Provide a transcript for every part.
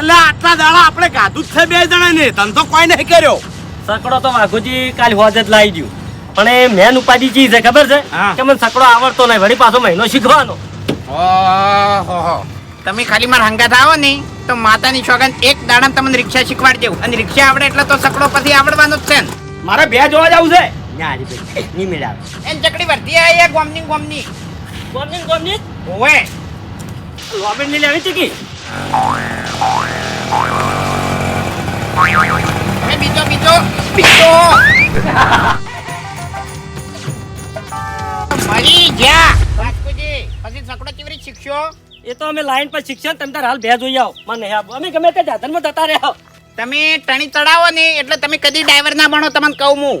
એટલે આટલા દાડા આપણે ગાધું જ છે બે જણા ને ધંધો કોઈ નહીં કર્યો. સકડો તો વાઘુજી કાલ હોજ જ લાવી ગયું. પણ એ મેન ઉપાધિ ચીજ છે ખબર છે? કે મને સકડો આવડતો નહીં વળી પાછો મહિનો શીખવાનો. ઓહો તમે ખાલી મારા હંગાત આવો ને તો માતાની સોગંદ એક દાડા તમને રિક્ષા શીખવાડી દેવું. અને રિક્ષા આવડે એટલે તો સકડો પછી આવડવાનો જ છે ને. મારે બે જોવા જવું છે? ના હરીભાઈ નહીં મેળાવે. એન ચકડી વર્તી આ ગોમની ગોમની. ગોમની ગોમની? ઓવે. લોબેનની લેવી ચીકી હવે બીજો બીજો બીજો મળી ગયા રાજકુજી પછી સકડો કેવી રીતે શીખશો? એ તો અમે લાઈન પર શિક્ષણ તમે તાર હાલ બે જોઈ આવો. મને અમે ગમે તે જાતનમાં જતા રહ્યા તમે ટણી ચડાવો ને એટલે તમે કદી ડ્રાઈવર ના બનો તમને કહું હું.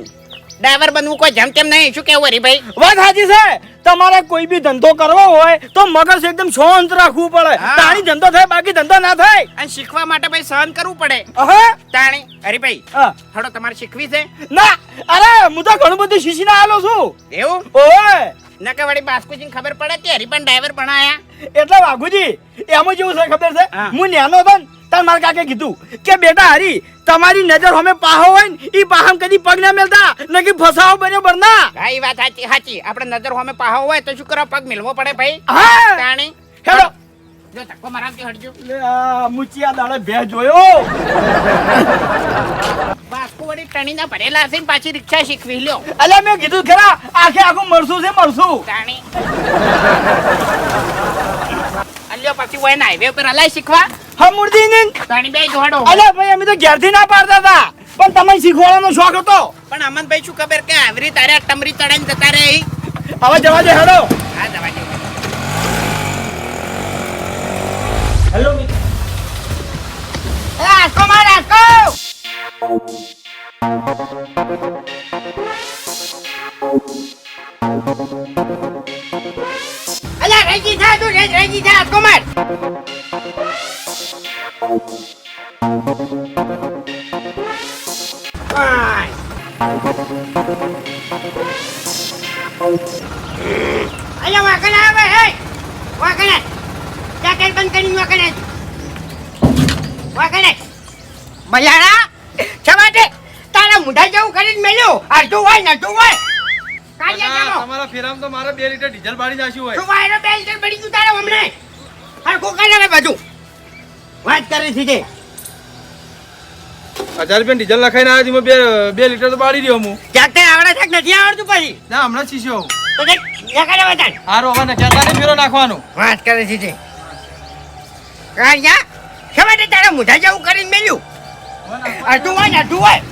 ડ્રાઈવર બનવું કોઈ જેમ તેમ નહીં. શું કેવું હરીભાઈ? વાત હાજી છે. તમારે કોઈ બી ધંધો કરવો હોય તો મગજ એકદમ શાંત રાખવું પડે. તાણી ધંધો થાય બાકી ધંધો ના થાય. અને શીખવા માટે ભાઈ સહન કરવું પડે. અહે? તાણી હરીભાઈ ભાઈ થોડો તમારે શીખવી છે? ના અરે હું તો ઘણું બધું શીખીને આલો છું. એવું? ઓય. નકે વળી બાસ્કુજીને ખબર પડે કે પણ ડ્રાઈવર બનાયા? એટલે વાઘુજી એમાં જેવું છે ખબર છે? હું. ન્યાનો હતો તાર મારા કાકે કીધું કે બેટા હરી તમારી નજર હમે પાહો હોય ને ઈ પાહમ કદી પગ ના મેલતા નકી ફસાવો બને બરના હા વાત સાચી સાચી. આપણે નજર હમે પાહો હોય તો શું કરો? પગ મિલવો પડે ભાઈ. હા. તાણી. હેડો. જો તકો મારા કે હટજો. લે આ મુચિયા દાડે બે જોયો. બાસ્કુ વળી ટણીના ભરેલા છે ને પાછી રિક્ષા શીખવી લ્યો. અલે મેં કીધું ખરા આખે આખું મરસું છે મરસું. તાણી. અલ્યો પછી હોય હાઈવે ઉપર હલાય શીખવા. હા મૂર્તિ ને તાણી બે જોડો અલ્યા ભાઈ અમે તો ઘેરથી ના પાડતા હતા. પણ તમને શીખવાડવાનો શોખ હતો. પણ અમનભાઈ શું ખબર કે આવરી તારે ટમરી ચડાઈને જતા રહે? હવે જવા દે હેડો. હા જવા દે. હેલો આસ્કો માર આસ્કો અલ્યા રેજી થા તું રેજ રેજી થા આસ્કો માર. અલ્યા વાકણ આવે હે વાકણ જાકેટ બંધ કરીને વાકણ વાકણે મયાણા શા માટે તારા મુઢા જેવું કરીને મેલ્યું અડધું હોય ને હોય તમારા ફેરામ તો મારે બે લીટર ડીઝલ બાળી નાખ્યું શું મારે બે લીટર પડી ગયું તારે હમણે? હરખું કોકા હવે બાજુ. વાત કરી છે કે. હજાર રૂપિયા ડીઝલ નખાઈને આવ્યા બે બે લીટર તો બાળી રહ્યો હું જાતે આવડે છે કે નથી આવડતું પછી? ના હમણાં શીશો તો જગાડે બતાડ હારો હવે નખ્યા તારે ફેરો નાખવાનો? વાત કરે છે જે કાઢ્યા શા માટે તારા મુઢા જેવું કરીને મેલ્યું? અડધું હોય ને અડધું હોય.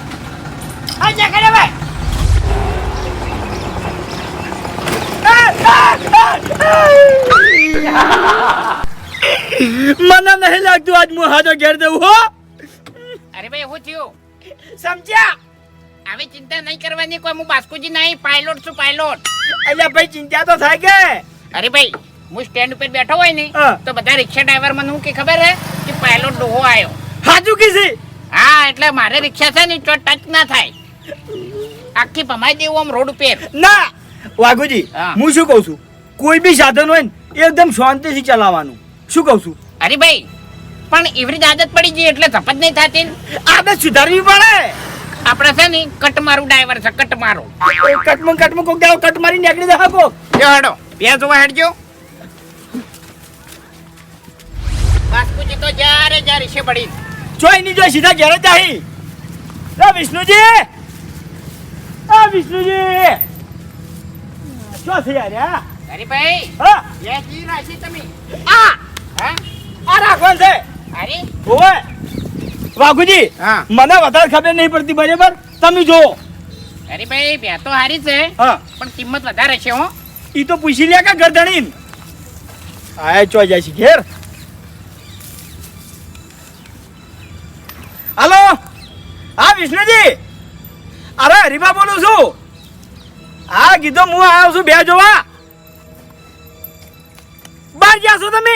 હા નખાડે ભાઈ. મને નહીં લાગતું આજ હું હાજો ઘેર દઉં હો. અરે ભાઈ એવું થયું? સમજ્યા? આવી ચિંતા નહીં કરવાની કોઈ હું બાસ્કુજી નહીં પાયલોટ છું પાયલોટ એટલે ભાઈ ચિંતા તો થાય કે? અરે ભાઈ હું સ્ટેન્ડ ઉપર બેઠો હોય ને તો બધા રિક્ષા ડ્રાઈવર મને હું કે ખબર હે? કે પાયલોટ ડોહો આવ્યો હાજુ કીધી? હા એટલે મારે રિક્ષા છે ને તો ટચ ના થાય. આખી ભમાઈ દેવું આમ રોડ ઉપર. ના વાઘુજી હું. શું કહું છું? કોઈ બી સાધન હોય ને એકદમ શાંતિથી ચલાવવાનું. શું કહું છું? અરે ભાઈ પણ એવરી આદત પડી ગઈ એટલે તપત નહીં થતી આદત સુધારવી પડે. આપણે છે ને કટ મારું ડ્રાઈવર છે કટ મારું કટમાં કટમાં કોક દાવ કટ મારી નીકળી જાય કો એ હડો બે જોવા હેડજો. બાસ્કુજી તો જ્યારે જ્યારે છે પડી જોઈ ની જોઈ સીધા ઘેર જ આહી. રે વિષ્ણુજી. આ વિષ્ણુજી. શું છે યાર આ? હા? લે જી રાશી તમે. આ! હા? આ રાખવાનું છે. અરે ઓવે. વાઘુજી હા. મને વધારે ખબર નહીં પડતી બરાબર? તમે જો અરે ભાઈ બે તો હારી છે હા. પણ કિંમત વધારે છે હો. ઈ તો પૂછી લે કે ગરદણી આય ચો જાય છે ઘેર. હાલો? હા વિષ્ણુજી. અરે હરીબા બોલું છું. હા, કીધો હું આવ્યો છું બે જોવા. બહાર ગયા છો તમે?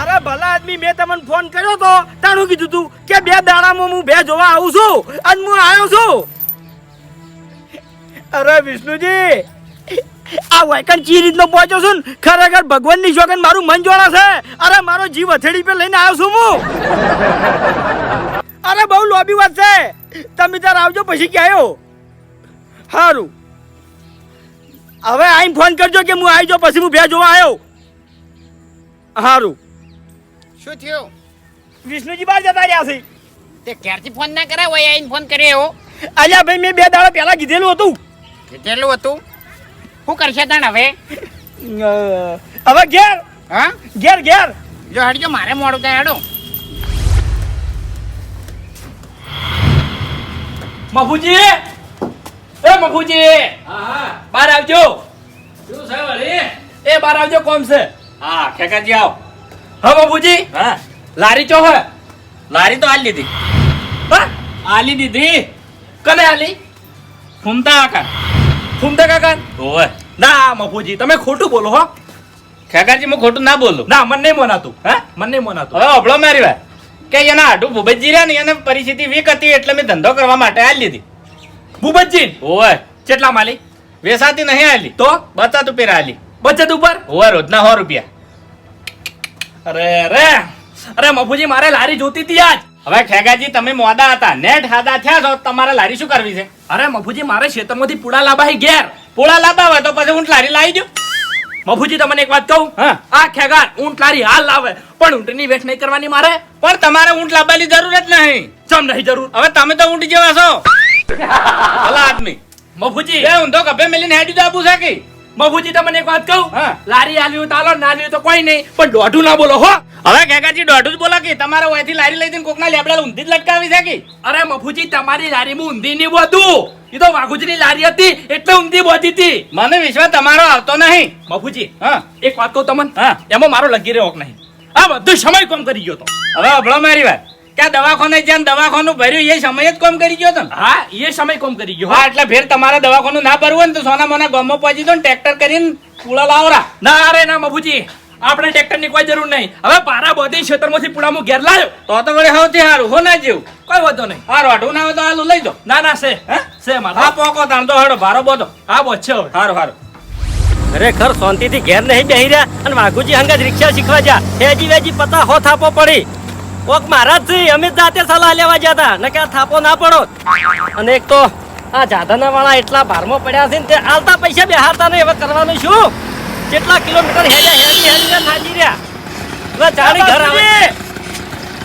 અરે ભલા આદમી, મેં તમને ફોન કર્યો તો, તાણું કીધું તું કે બે દાડામાં હું બે જોવા આવું છું અને હું આવ્યો છું. અરે વિષ્ણુજી, આ વાયકન ચી રીતનો પહોંચ્યો છું ને? ખરેખર ભગવાનની શોકન મારું મન જોડા છે. અરે મારો જીવ હથેળી પર લઈને આવ્યો છું હું. અરે બહુ લોબી વાત છે. તમે તાર આવજો, પછી ક્યાં આવ્યો સારું હવે આઈને ફોન કરજો કે હું આવી જાઉં પછી હું બે જોવા આવ્યો. સારું શું થયું? વિષ્ણુજી બહાર જતા રહ્યા છે. તે ક્યારથી ફોન ના કરાય? હોય આઈને ફોન કર્યો અલ્યા ભાઈ મેં બે દાડા પહેલા કીધેલું હતું. કીધેલું હતું? શું કરશે તણ હવે? હવે ઘેર. હા? ઘેર ઘેર. જો હડજો મારે મોડું થાય હડો મફુજી એ મફુજી! બાર આવજો. શું છે વળી? એ બાર આવજો કોમ છે. હા ખેકાજી આવ. હા મફુજી? હા. લારી ચો હે? લારી તો આલી દીધી. હા? આલી દીધી? કને આલી? ફૂમતા કાકા. ફૂમતા કાકા? ઓય ના મફુજી તમે ખોટું બોલો હો. ખેકાજી હું ખોટું ના બોલું. ના મને નહીં મોનાતું. હે? મને નહીં મોનાતું. હવે અભળો મારી વાત. કે એના આડું ભૂપતજી રહ્યા ને એને પરિસ્થિતિ વીક હતી એટલે મેં ધંધો કરવા માટે આલી દીધી. ભૂપતજી! ઓય કેટલા માલી? વેસાતી નહીં આલી તો? બચત ઉપર આલી બચત ઉપર? ઓય રોજના સો રૂપિયા. અરે રે અરે મફુજી મારે લારી જોતી હતી આજ. હવે ખેગાજી તમે મોડા હતા. નેટ હાદા થયા છો તમારે લારી શું કરવી છે? અરે મફુજી મારે ખેતરમાંથી પૂડા લાબાઈ ગેર ઘેર. પૂળા હોય તો પછી હું લારી લાવી દઉં મફુજી તમને એક વાત કહું? હા. આ ખેગાર ઊંટ લારી હાલ લાવે પણ ઊંટની વેઠ નહીં કરવાની મારે. પણ તમારે ઊંટ લાવવાની જરૂર જ નહીં. ચમ નહીં જરૂર? હવે તમે તો ઊંટ જેવા છો. ભલા આદમી. મફુજી. બે ઊંધો કભે મેલીને હેડી તો આપું છે મફુજી તમને એક વાત કહું? હા. લારી આલ્યું હોય ના આલ્યું તો કોઈ નહીં પણ દોઢું ના બોલો હો. હવે કાકાજી દોઢું જ બોલો કે? તમારે ઓયથી લારી લઈ દઈને કોકના લેબડા ઊંધી જ લટકાવી છે અરે મફુજી તમારી લારીમાં ઊંધી નહીં બોધું. એ તો વાઘુજીની લારી હતી એટલે ઊંધી બોધી હતી. મને વિશ્વાસ તમારો આવતો નહીં. મફુજી હા. એક વાત કહું તમને? હા. એમાં મારો લગી રહ્યો નહીં. આ બધું સમય કોમ કરી ગયો તો. હવે અભળો મારી વાત. કે આ દવાખાને જ્યાં દવાખાનું ભર્યું એ સમય જ કોમ કરી ગયો તો હા એ સમય કોમ કરી ગયો. હા એટલે ફેર તમારે દવાખાનું ના ભરવું હોય ને તો સોના મોના ગમો પહોંચી દો ને ટ્રેક્ટર કરીને પૂળા લાવરા. ના અરે ના મભુજી આપણે ટ્રેક્ટરની કોઈ જરૂર નહીં. હવે પારા બધી ક્ષેત્રમાંથી પુડામાં ઘેર લાવ્યો તો તો વળી સૌથી સારું હો ના જેવું. કોઈ વાંધો નહીં. હા રોઢું ના હોય તો આલું લઈ દો ના ના છે હે? છે હા મારા પોકો તાણ તો હડો ભારો બોધો. હા બોધ છે હવે. સારું સારું ખરેખર શાંતિથી ઘેર નહીં બેહી રહ્યા અને વાઘુજી હંગાજ રિક્ષા શીખવા જા. હેજી વેજી પતા હો થાપો પડી. કોક મહારાજ છે અમે જાતે સલાહ લેવા ગયા હતા. ને કે થાપો ના પડો. અને એક તો આ જાદરના વાળા એટલા ભારમાં પડ્યા છે ને તે આલતા પૈસા બેહારતા નહીં. હવે કરવાનું શું? કેટલા કિલોમીટર હેડ્યા હેડી હેડીને થાકી રહ્યા. હવે ચાલી ઘર આવે.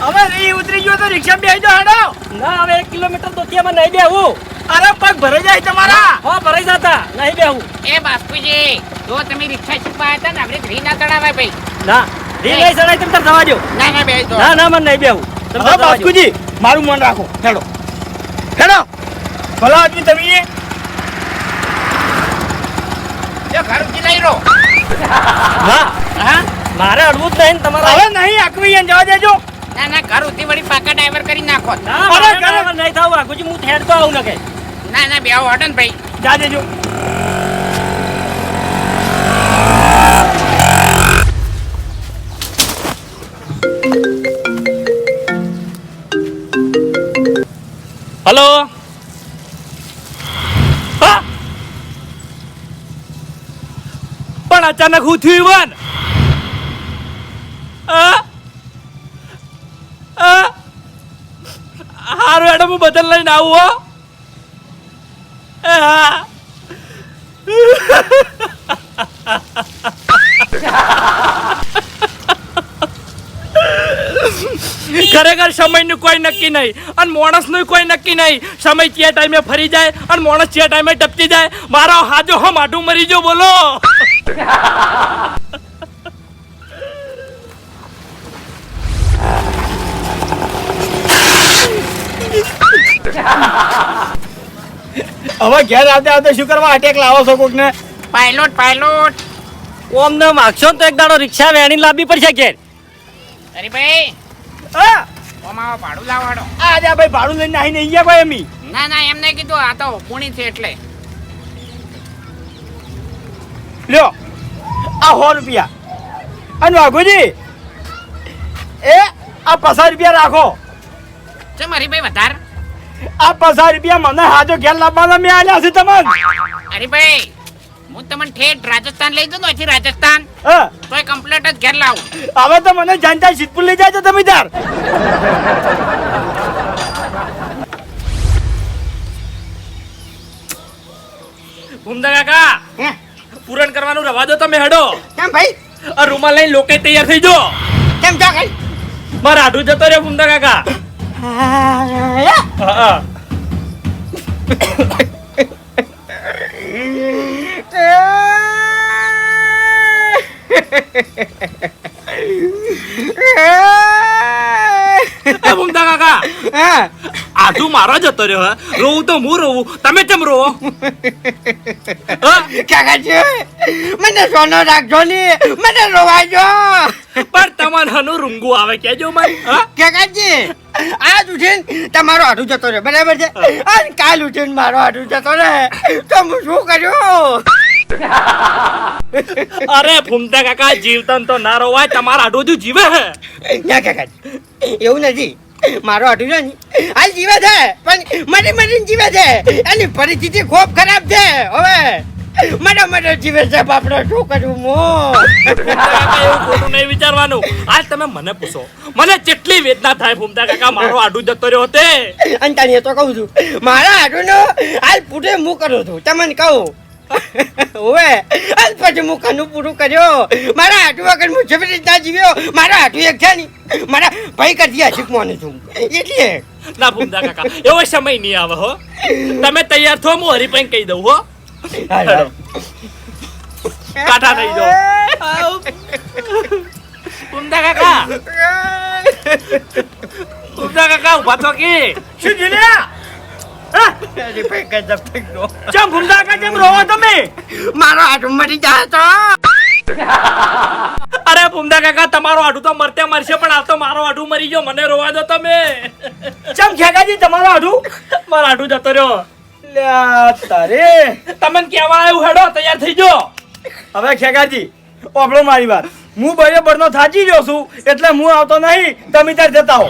હવે રી ઉતરી ગયો તો રિક્ષા બેહી જો હાડો. ના હવે એક કિલોમીટર તો ત્યાં નહીં બેહું. અરે પગ ભરાઈ જાય તમારા. હો ભરાઈ જતા. નહીં બેહું. એ બાપુજી જો તમે રિક્ષા શીખવા હતા ને આપણે ઘરી ના ચડાવાય ભાઈ. ના. રી નહીં ચડાય તમે તાર થવા દો ના ના બે ના ના મને નહીં બેહવું. તમે હવે તાર જવા દ્યો. બાસ્કુજી મારું મન રાખો. હેડો. હેડો. ભલા આદમી તમે જો ઘર ઉઠી લઈ લો. હા. મારે અડવું જ નહીં ને તમારે. હવે નહીં આકવી એને જવા દેજો. ના ના ઘર ઉઠી વળી પાકા ડ્રાઈવર કરી નાખો. અરે, મારે નહીં થવું. આગુજી હું હેડ તો આવું ને કે. ના ના બે આવો હટન ને ભાઈ. જા દેજો. હલો પણ અચાનક હું થયું વન. હારું એડમ હું બદલ લઈને આવું હો. હા. ખરેખર સમયનું કોઈ નક્કી નહીં. અને માણસનું કોઈ નક્કી નહીં. સમય ક્યાં ટાઈમે ફરી જાય અને માણસ ચિયા ટાઈમે ટપકી જાય. મારો હાજો હો માઠું મરી જો બોલો. હવે ઘેર આવતે આવતા શું કરવા? અટેક લાવો છો કોક ને પાયલોટ પાયલોટ ઓમ ને માગશો તો એક દાડો રિક્ષા વેણી લાવવી પડશે ઘેર. અરે ભાઈ હા. ઓમાં ભાડું લાવો આ જા ભાઈ ભાડું લઈને આવીને નહીં ભાઈ અમી. ના ના એમ કીધું આ તો પુણી છે એટલે. લ્યો આ સો રૂપિયા. અને વાઘુજી એ આ પચાસ રૂપિયા રાખો. છે મારી ભાઈ વધારે? આ પચાસ રૂપિયા મને હાજો ઘેર લાવવાના મેં આલ્યા છે તમને. અરે ભાઈ હું તમને ઠેઠ રાજસ્થાન લઈ જઉં નથી રાજસ્થાન. હા. તોય કમ્પ્લેટ જ ઘેર લાવું. હવે તો મને જાણતા સિદ્ધપુર લઈ જાય તમે તાર ભૂમતા કાકા પૂરણ કરવાનું રવા દો તમે હડો. કેમ ભાઈ? આ રૂમાલ લઈને લોકે તૈયાર થઈ જો કેમ જા કઈ મારા આડું જતો રે ભૂમતા કાકા. હા, હા. એ ભૂમતા કાકા હા આધુ મારો જતો રહ્યો હે? રોવું તો હું રોવું? તમે કેમ રોવો? કાકાજી મને સોનો રાખજો ને. મને રોવાજો. પણ તમારે હનું રૂંગું આવે કેજો મને? કાકાજી આજ ઉઠીને તમારો હાડું જતો રહ્યો બરાબર છે? અને કાલ ઉઠીને મારો હાડું જતો રહે. તો હું શું કર્યું? અરે ફૂમતા કાકા જીવતન તો ના રોવાય તમારા આડું હજુ જીવે હે? ના કાકા એવું નથી. મારો હાડું છે હાલ જીવે છે પણ મરી મરીને જીવે છે. એની પરિસ્થિતિ ખૂબ ખરાબ છે હવે. મને મને જીવે છે બાપડો શું કરું મો? એવું ખોટું નહીં વિચારવાનું. આજ તમે મને પૂછો. મને કેટલી વેદના થાય ભૂમતા કાકા? મારો આડુ જતો રહ્યો તે. અને તને તો કહું છું મારા આડુનો હાલ પૂટે મુ કરું છું. તમને કહું ઓવે આજ પછી હું કનું પૂરું કર્યો. મારા હાડુ વગર હું જબરી રીતના જીવ્યો મારા હાડુ એક છે ને મારા ભાઈ કરતી હશીક માનું છું એટલે ના ભૂમદા કાકા એવો સમય નહીં આવે હો. તમે તૈયાર થો હું હરીભાઈ કહી દઉં હો. હાલ. થઈ જાઓ. ભૂમદા કાકા. ભૂમદા કાકા ઊભા તો કે. શું જીલ્યા ચમ ભૂમતા કાકા કેમ રોવો તમે. મારો હાડુ મરી જાય તો. અરે ભૂમતા કાકા તમારો આડું તો મરતે મરશે પણ આ તો મારો આડું મરી ગયો મને રોવા દો તમે. ચમ ખેકાજી તમારો આઢું મારો આડું જતો રહ્યો. લ્યા તારે. તમને કેવા આવ્યું હેડો તૈયાર થઈ જો હવે ખેકાજી ઓપડો મારી વાત. હું બરાબર નો થાચી રહ્યો છું એટલે હું આવતો નહીં તમે ત્યાં જતા હો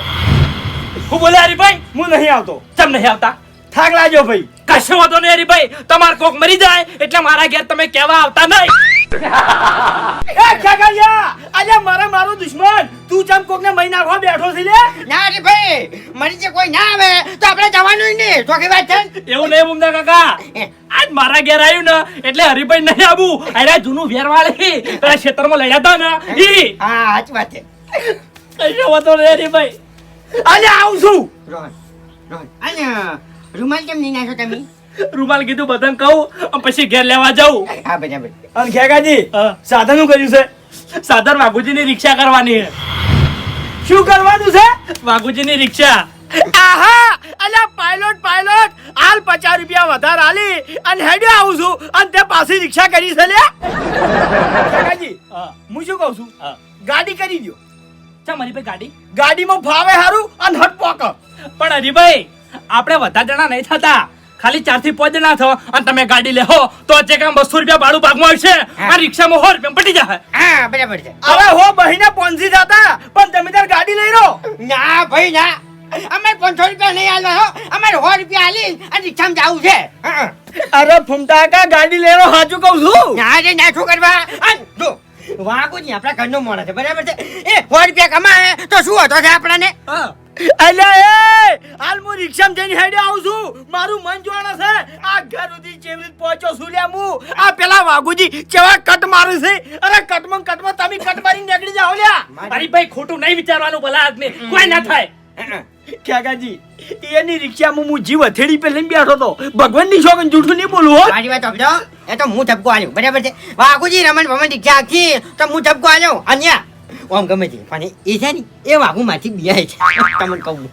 હું બોલે હરીભાઈ હું નહીં આવતો. ચમ નહીં આવતા? થાક લાગ્યો ભાઈ. કશો વાંધો નહીં હરીભાઈ તમાર કોક મરી જાય એટલે મારા ઘેર તમે કેવા આવતા નહીં. એ ખેગાજીયા આજે મારા મારો દુશ્મન. તું ચમ કોક ને મહી નાખવા બેઠો છે લે? ના રે ભાઈ મરી જે કોઈ ના આવે તો આપણે જવાનું નહીં. ચોકી વાત છે? ને? એવું નહીં ભૂમતા કાકા. આજ મારા ઘેર આવ્યું ને એટલે હરીભાઈ નહીં આવું. અરે જૂનું વેરવાળી. પેલા ખેતરમાં લઈ જતા ને. ઈ. હા સાચી વાત છે. કશો વાંધો નહીં હરીભાઈ આજે આવું છું. રોહન રોહન અને રૂમાલ કેમ નહીં નાખો તમે? રૂમાલ કીધું બધાને કહું અને પછી ઘેર લેવા જાઉં. હા બરાબર. અને ઘેગાજી સાધન શું કર્યું છે? સાધન વાઘુજીની રિક્ષા કરવાની શું કરવાનું છે? વાઘુજીની રિક્ષા. આહા! અલ્યા પાયલોટ પાયલોટ હાલ પચાસ રૂપિયા વધારે આલી અને હેડ્યો આવું છું. અને તે પાછી રિક્ષા કરી છે લે કાકાજી હા, હું શું કહું છું? હા. ગાડી કરી દો ચા મારી ભાઈ ગાડી? ગાડીમાં ફાવે હારું અને હટ પોક પણ હરીભાઈ આપણે વધારે જણા નહીં થતા. ખાલી ચારથી પાંચ જણા થો અને તમે ગાડી લેહો તો જે કામ બસો રૂપિયા ભાડું ભાગમાં આવશે. આ રિક્ષામાં સો રૂપિયા પટી જાય. હા બરાબર છે. હવે હો બહીને પોંસી જતા પણ તમે તાર ગાડી લઈ રહો ના ભાઈ ના. અમે પાંચસો રૂપિયા નહીં આવ્યા હો. અમારે સો રૂપિયા આલી અને રિક્ષામાં જવું છે. હા. અરે ફૂમતા ગાડી લઈ રહો સાચું કહું છું. ના રે ના શું કરવા? જો વાગુ નહીં આપણા ઘરનો માણસ છે બરાબર છે? એ સો રૂપિયા કમાય તો શું હતો છે આપણને? અલે એ હાલ હું રિક્ષામાં જઈને હેડે આવું છું. મારું મન જોવાના છે આ ઘર સુધી રીતે પહોંચ્યો છું લ્યા હું. આ પેલા વાગુજી કેવા કટ મારે છે? અરે કટમાં ને કટમાં તમે કટ મારીને નીકળી જાઓ લ્યા. મારી ભાઈ ખોટું નહીં વિચારવાનું ભલા આદમી. કોઈ ના થાય. કાકાજી એની રિક્ષામાં હું જીવ હથેળી પે લઈને બેઠો તો ભગવાનની શોખ જૂઠું નહીં બોલું હો. મારી વાત સમજો એ તો હું ઠપકો આલ્યો બરાબર છે? વાઘુજી રમણ ભમણ રિક્ષા આખી તો હું ઠપકો આલ્યો અન્યા? ઓમ ગમે છે પણ એ છે ને એ વાઘુ માંથી બિયાય છે. તમને કહું.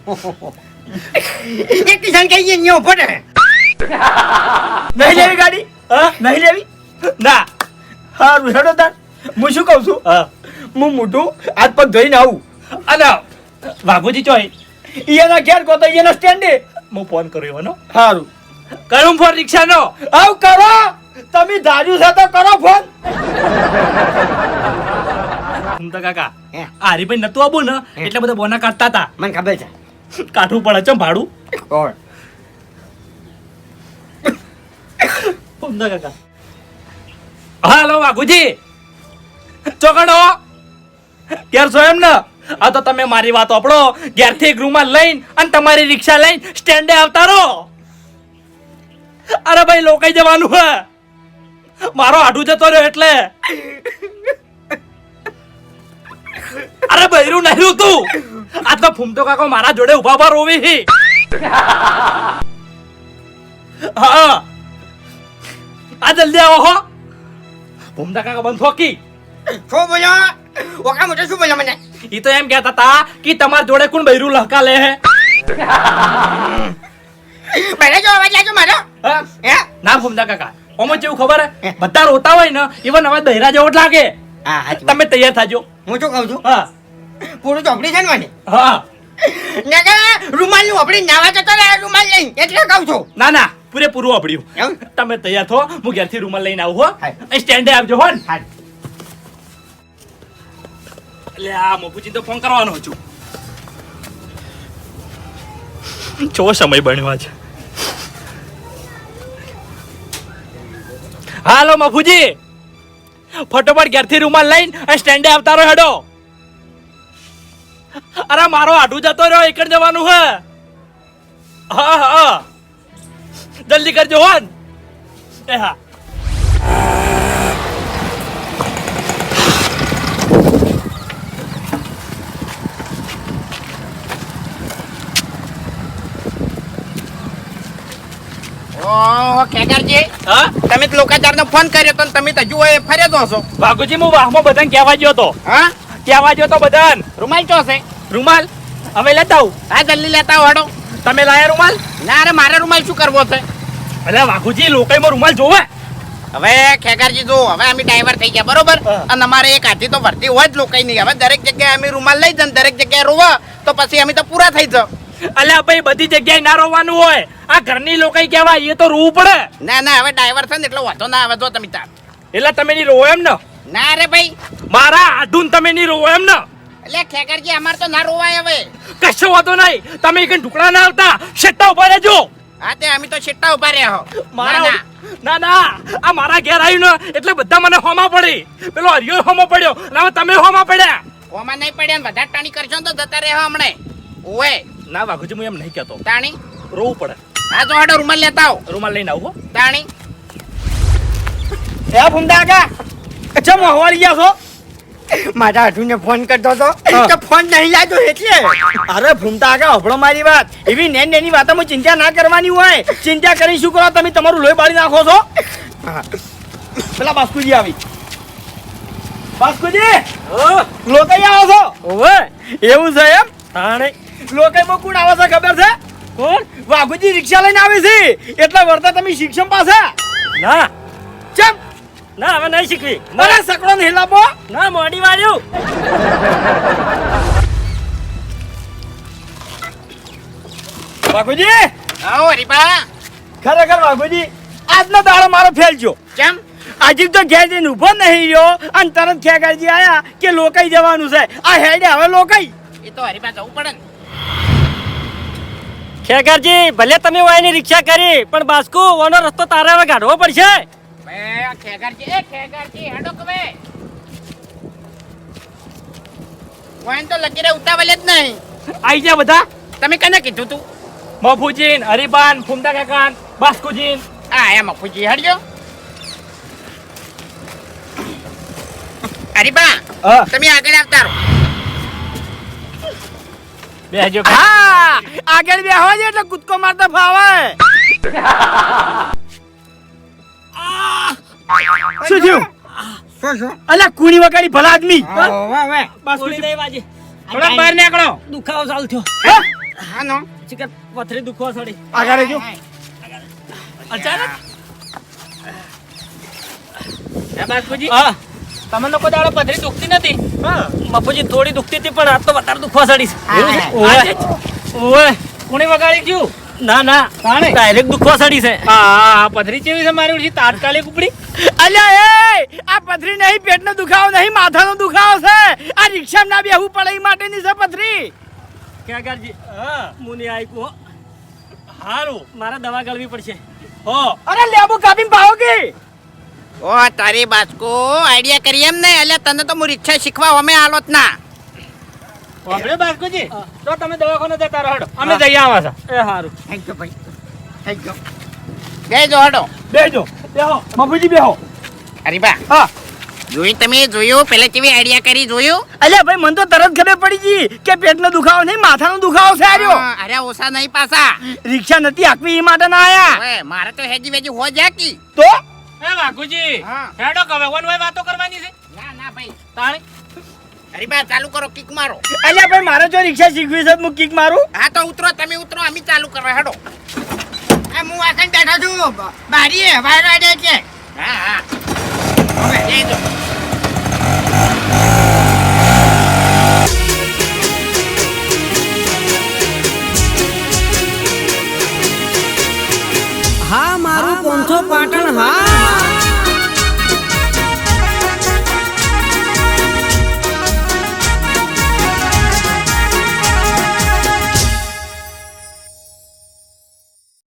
એક કિસાન કહીએ અહીંયા ઊભો રહે. નહીં લેવી ગાડી? નહીં લેવી? ના. હારું હેડો તાર. હું શું કહું છું? હા. મોઢું હાથ પગ ધોઈને આવું. અને વાઘુજી ચોય એના ઘેર કોતો એના સ્ટેન્ડે હું ફોન કર્યો એનો હારું. કરું ફોન રિક્ષાનો. આવ કરો. તમે ધાર્યું છે તો કરો ફોન. ઘૂમતા કાકા. આ હરીભાઈ નતું આવું ને એટલે બધા બોના કાઢતા હતા. મને ખબર છે. કાઢવું પડે છે ભાડું. કોણ? ઘૂમતા કાકા. હાલો વાઘુજી. ચોકડો. ઘેર છો એમ ને આ તો તમે મારી વાત આપડો ઘેરથી એક રૂમાલ લઈને અને તમારી રિક્ષા લઈને સ્ટેન્ડે આવતા રહો. અરે ભાઈ લોકાઈ જવાનું હે. મારો આડું જતો રહ્યો એટલે. અરે બૈરું નહીં તું. આ તો ફૂમતો કાકો મારા જોડે ઊભા ઊભા રોવી હી હા. આ જલ્દી આવો હો. ફૂમતા કાકા બંધ થોકી શું બોલ્યો ઓકા મોટો શું બોલ્યો મને? ઈ તો એમ કહેતા હતા કે તમાર જોડે કોણ બૈરું લહકા લે હે? મને જો અવાજ લાગ્યો મારો? હા? હે? ના ફૂમતા કાકા. ઓમો જેવું ખબર હે? બધા રોતા હોય ને ઇવન હવે દહેરા જેવો જ લાગે. હા તમે તૈયાર થાજો. હું શું કહું છું? હા. પૂરું ચોપડી છે ને મને? હા. રૂમાલનું આપડી નાવા જતો રહે રૂમાલ લઈ એટલે કહું છું? ના ના પૂરેપૂરું આપડ્યું તમે તૈયાર થો હું ઘેરથી રૂમાલ લઈને આવું હો. સ્ટેન્ડે આવજો હો એટલે આ મપુજી તો ફોન કરવાનો છું. ચો સમય બન્યો છે હાલો મફુજી. ફટોફટ ઘેરથી રૂમાલ લઈને સ્ટેન્ડે આવતા રહો હેડો. અરે, મારો આડું જતો રહ્યો એકડ જવાનું હે. હા હા જલ્દી કરજો હો ને? એ હા. ઓહો હા? તમે લોકાચાર નો ફોન કર્યો તો તમે જુઓ એ ફરે તો છો વાઘુજી હું વાહમાં બધાને કહેવા ગયો તો. હા? કહેવા ગયો તો બધાને. રૂમાલ ચો છે? રૂમાલ? હવે લેતા આવું. હા જલ્દી લેતા વાડો તમે લાયા રૂમાલ? ના અરે મારે રૂમાલ શું કરવો છે? અરે વાઘુજી લોકાઈમાં રૂમાલ જોવે. હવે ખેગરજી જો હવે અમે ડ્રાઈવર થઈ ગયા બરોબર? અને અમારે એક હાથી તો ભરતી હોય જ લોકો નહીં હવે દરેક જગ્યાએ અમે રૂમાલ લઈ જ દરેક જગ્યાએ રોવા તો પછી અમે તો પૂરા થઈ જાવ અલ્યા ભાઈ બધી જગ્યાએ ના રોવાનું હોય. આ ઘરની લોકો કહેવાય એ તો રોવું પડે. ના ના હવે ડ્રાઈવર છે ને એટલે વાંધો ના આવે જો તમે તાર એટલે તમે નહીં રોવો એમ ને? ના રે ભાઈ. મારા આધુન તમે નહીં રોવો એમ ને? એટલે ઠેકરજી અમારે તો ના રોવાય હવે. કશો વાંધો નહીં. તમે એક ઢુકડા ના આવતા શેટ્ટા ઊભા રહેજો. હા તે અમે તો છેટ્ટા ઊભા રહ્યા હો. મારા ના. ના. આ મારા ઘેર આવ્યું ને એટલે બધા મને હોમા પડી. પેલો હરિયો હોમો પડ્યો. અને તમે હોમા પડ્યા. હોમા નહીં પડ્યા ને વધારે ટાણી કરશો તો જતા રહેવા હમણે. ઓએ ના વાઘુજી હું એમ નહીં કહેતો. તાણી? રોવું પડે. હા તો હાડો રૂમાલ લેતા આવો. રૂમાલ લઈને આવો તાણી? એ ફુંદા કા ચમ હવારી ગયા છો? મારા અઢુને ફોન કરતો હતો. તો ફોન નહીં લાગ્યો એટલે. અરે ભૂમતા કાકા હભળો મારી વાત. એવી નેન નેની વાતોમાં ચિંતા ના કરવાની હોય. ચિંતા કરી શું કરો? તમે તમારું લોહી બાળી નાખો છો. પેલા બાસ્કુજી આવી. બાસ્કુજી લોકઈ આવો છો? ઓવે. એવું છે એમ? તાણે. લોકઈમાં કોણ આવે છે ખબર છે? કોણ? વાઘુજી રિક્ષા લઈને આવે છે. એટલે વર્તા તમે શિક્ષણ પાસે ના. ચમ. ના હવે નહીં શીખવી. મને સકડો નહીં લાવો ના મોડી વાળ્યું. વાઘુજી. આવો હરીબા. ખરેખર વાઘુજી આજનો દાડો મારો ફેલજો. કેમ આજે તો ઘેર જઈને ઊભો નહીં રહ્યો અને તરત ખેગાજી આયા કે લોકાઈ જવાનું છે. આ હેડે હવે લોકાઈ. એ તો હરીબા જવું પડે ને. ખેગરજી ભલે તમે વાયની રિક્ષા કરી પણ બાસ્કુ ઓનો રસ્તો તારે હવે કાઢવો પડશે. બે ખેગરજી એ ખેગરજી હેડો કવે વાઈન તો લગી રહે જ નહીં. આઈ જા બધા. તમે કને કીધું તું? મફુજીન હરિબાન ફૂમતા કાકાન બાસ્કુજીન. હા એમ મફુજી હડજો. હરીબા તમે આગળ આવતા રહો. બેહજો હા આગળ બેહવા દે એટલે કૂદકો મારતા ફાવે. શું થયું? શું કુણી વગાડી ભલા આદમી. હવે હવે ગોળી નહીં વાજી થોડા બહાર નીકળો. દુખાવો ચાલુ થયો. હે? હા નો. ચિકન પથરી દુખવા સડી. આગળ રહેજો અચાનક. બાસ્કુજી હા. તમને લોકો દાડો પથરી દુખતી નથી. મફુજી થોડી દુખતી હતી પણ આજ તો વધારે દુખવા સડી છે. કોણે વગાડી ગયું? ના ના. તાણે? ડાયરેક્ટ દુખવા સડી છે. હા પથરી કેવી છે મારી તાત્કાલિક ઉપડી. અલ્યા એ! આ પથરી નહીં પેટનો દુખાવો નહીં માથાનો દુખાવો છે. આ રિક્ષામાં ના બેહવું પડે એ માટેની છે પથરી. ખેગરજી હા. મુની આયકું હો. હારું. મારે દવા ગળવી પડશે. હો. અરે લેબુ કાપીને પાવો કે ઓ તારી બાસ્કો આઈડિયા કરી એમ નહીં એટલે તને તો હું રિક્ષા શીખવા અમે આલોત ના. આપણે બાસ્કુજી તો તમે દવાખાને જતા રહો હેડો. અમે જઈ આવા છે. એ સારું થેન્ક યુ ભાઈ. થેન્ક યુ જય જો હડો. બેજો. બેહો. મફુજી બેહો. અરે બા. હા. જોયું તમે જોયું? પેલા કેવી આઈડિયા કરી જોયું? અલ્યા ભાઈ મને તો તરત ખબર પડી ગઈ કે પેટનો દુખાવો નહીં માથાનો દુખાવો છે આર્યો. અરે ઓછા નહીં પાછા. રિક્ષા નથી હાંકવી એ માટે ના આયા. ઓય મારે તો હેજી વેજી હો જાકી. તો? એ વાઘુજી હા. હેડો કવે વન way વાતો કરવાની છે. ના ના ભાઈ. તાણી. અરે બા ચાલુ કરો કિક મારો. અલ્યા ભાઈ મારે જો રિક્ષા શીખવી છે હું કિક મારું? હા તો ઉતરો તમે ઉતરો અમે ચાલુ કરો હેડો. આ હું આગળ બેઠો છું. બારીએ હવા રાડે છે. હા હા. હવે જઈ દો.